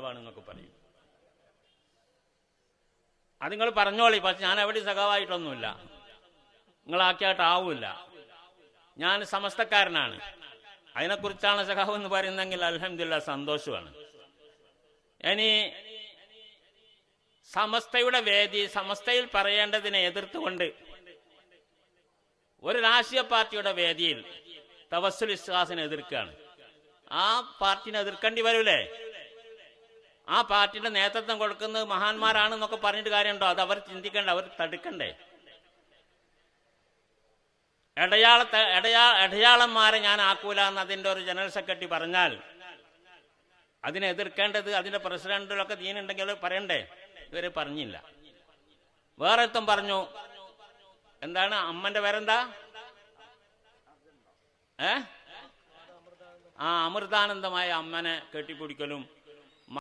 സഖാവാണ് എന്നൊക്കെ പറയും. അത് നിങ്ങൾ പറഞ്ഞോളി പക്ഷെ ഞാൻ എവിടെയും സഖാവായിട്ടൊന്നുമില്ല. നിങ്ങളാക്കിയായിട്ടാവൂല ഞാൻ സമസ്തക്കാരനാണ്. അതിനെക്കുറിച്ചാണ് സഖാവ് എന്ന് പറയുന്നെങ്കിൽ അലഹമില്ല സന്തോഷമാണ്. ഇനി സമസ്തയുടെ വേദി സമസ്തയിൽ പറയേണ്ടതിനെ എതിർത്തുകൊണ്ട് ഒരു രാഷ്ട്രീയ പാർട്ടിയുടെ വേദിയിൽ തവസ്സുൽ ഇസ്ഹാസിനെ എതിർക്കുകയാണ്. ആ പാർട്ടിനെ എതിർക്കേണ്ടി വരൂലേ? ആ പാർട്ടിയുടെ നേതൃത്വം കൊടുക്കുന്നത് മഹാന്മാരാണെന്നൊക്കെ പറഞ്ഞിട്ട് കാര്യമുണ്ടോ? അത് അവർ ചിന്തിക്കണ്ടേ അവർ തടുക്കണ്ടേ? ഇടയാള ഇടയാ ഇടയാളന്മാരെ ഞാൻ ആക്കൂല എന്ന് അതിന്റെ ഒരു ജനറൽ സെക്രട്ടറി പറഞ്ഞാൽ അതിനെ എതിർക്കേണ്ടത് അതിന്റെ പ്രസിഡന്റിലൊക്കെ ദീനുണ്ടെങ്കിൽ പറയണ്ടേ? ഇവർ പറഞ്ഞില്ല. വേറെ ഒരുത്തൻ പറഞ്ഞു. എന്താണ്? അമ്മന്റെ പേരെന്താ? ഏ? ആ അമൃതാനന്ദമായ അമ്മനെ കെട്ടിപ്പിടിക്കലും